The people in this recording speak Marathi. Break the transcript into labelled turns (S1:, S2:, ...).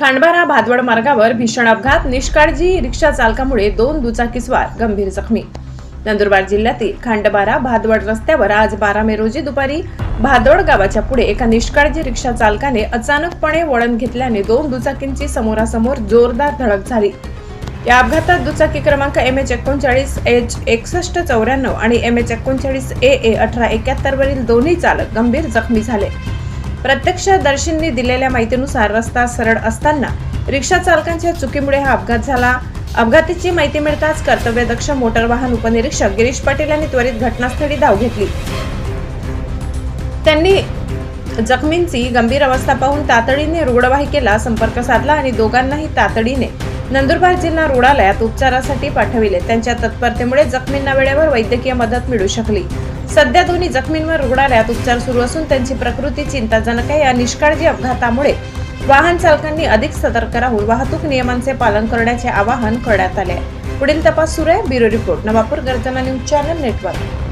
S1: खांडबारा भादवड मार्गावर भीषण अपघात निष्काळजी रिक्षा चालकामुळे दोन दुचाकीस्वार गंभीर जखमी. नंदुरबार जिल्ह्यातील खांडबारा भादवड रस्त्यावर आज बारा मे रोजी दुपारी भादोड गावाच्या पुढे एका निष्काळजी रिक्षा चालकाने अचानकपणे वळण घेतल्याने दोन दुचाकींची समोरासमोर जोरदार धडक झाली. या अपघातात दुचाकी क्रमांक एम एच एकोणचाळीस एच एकसष्ट चौऱ्याण्णव आणि एम एच एकोणचाळीस ए ए अठरा एक्याहत्तरवरील दोन्ही चालक गंभीर जखमी झाले. प्रत्यक्षदर्शींनी दिलेल्या माहितीनुसार रस्ता सरळ असताना रिक्षा चालकांच्या चुकीमुळे हा अपघात झाला. अपघाताची माहिती मिळताच कर्तव्यदक्ष मोटर वाहन उपनिरीक्षक गिरीश पाटील यांनी त्वरित घटनास्थळी धाव घेतली. त्यांनी जखमींची गंभीर अवस्था पाहून तातडीने रुग्णवाहिकेला संपर्क साधला आणि दोघांनाही तातडीने नंदुरबार जिल्हा रुग्णालयात उपचारासाठी पाठविले. त्यांच्या तत्परतेमुळे जखमींना वेळेवर वैद्यकीय मदत मिळू शकली. सध्या दोन्ही जखमींवर रुग्णालयात उपचार सुरू असून त्यांची प्रकृती चिंताजनक आहे. या निष्काळजी अपघातामुळे वाहन चालकांनी अधिक सतर्क राहून वाहतूक नियमांचे पालन करण्याचे आवाहन करण्यात आले आहे. पुढील तपास सुरू आहे. Bureau report. नवापूर गर्जना न्यूज चॅनल नेटवर्क.